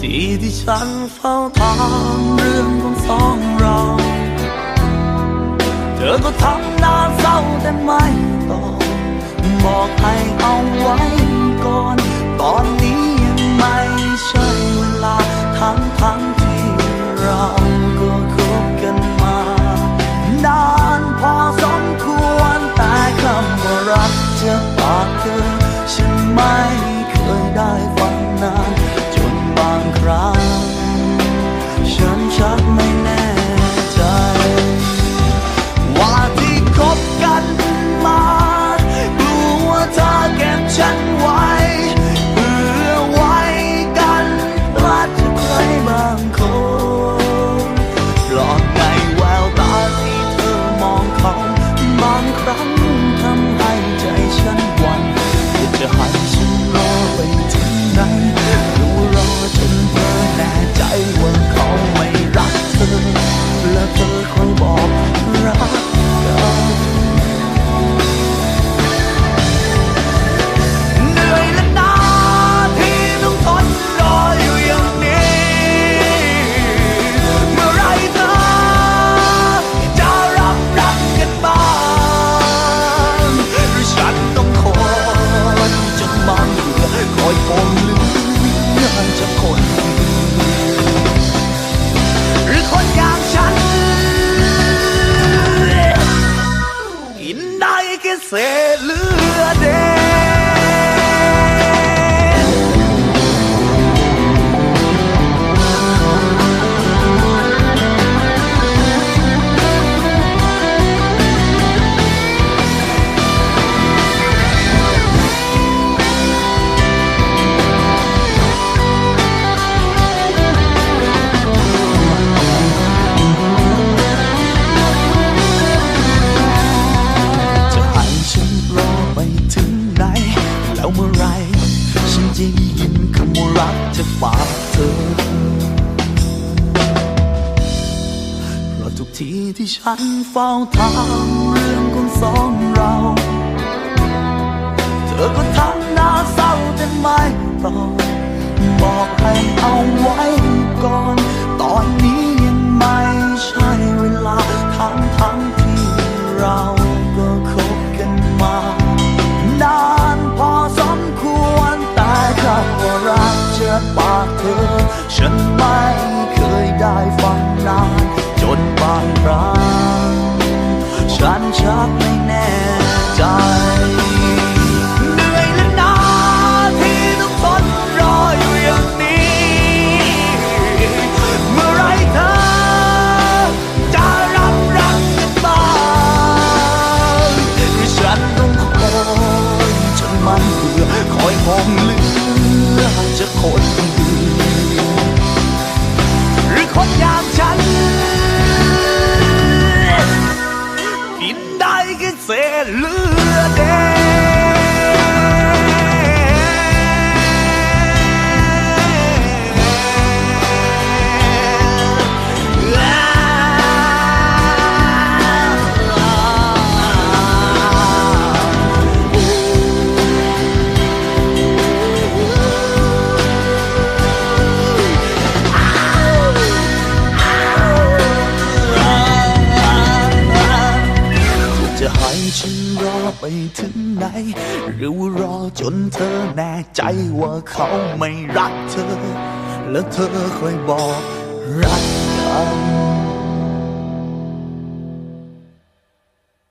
ที่ที่ฉันเฝ้าถามเรื่องของสองเรา เธอก็ทำหน้าเศร้าแต่ไม่ตอบบอกให้เอาไว้ก่อนตอน เก็ ได้แค่เศษเหลือเดน ไร ฉันจะยินคำว่ารักจากปากเธอ เพราะทุกทีที่ฉันเฝ้าถามเรื่องของสองเรา เธอก็ทำหน้าเศร้าแต่ไม่ตอบบอกให้เอาไว้ก่อน ตอนนี้ยังไม่ใช่ จากปากเธอ ฉันไม่เคยได้ฟังนาน จนบางครั้งฉันชักไม่ ฉันรอไปถึงไหน หรือว่ารอจนเธอแน่ใจว่าเขาไม่รักเธอ แล้วเธอค่อยบอกรักกัน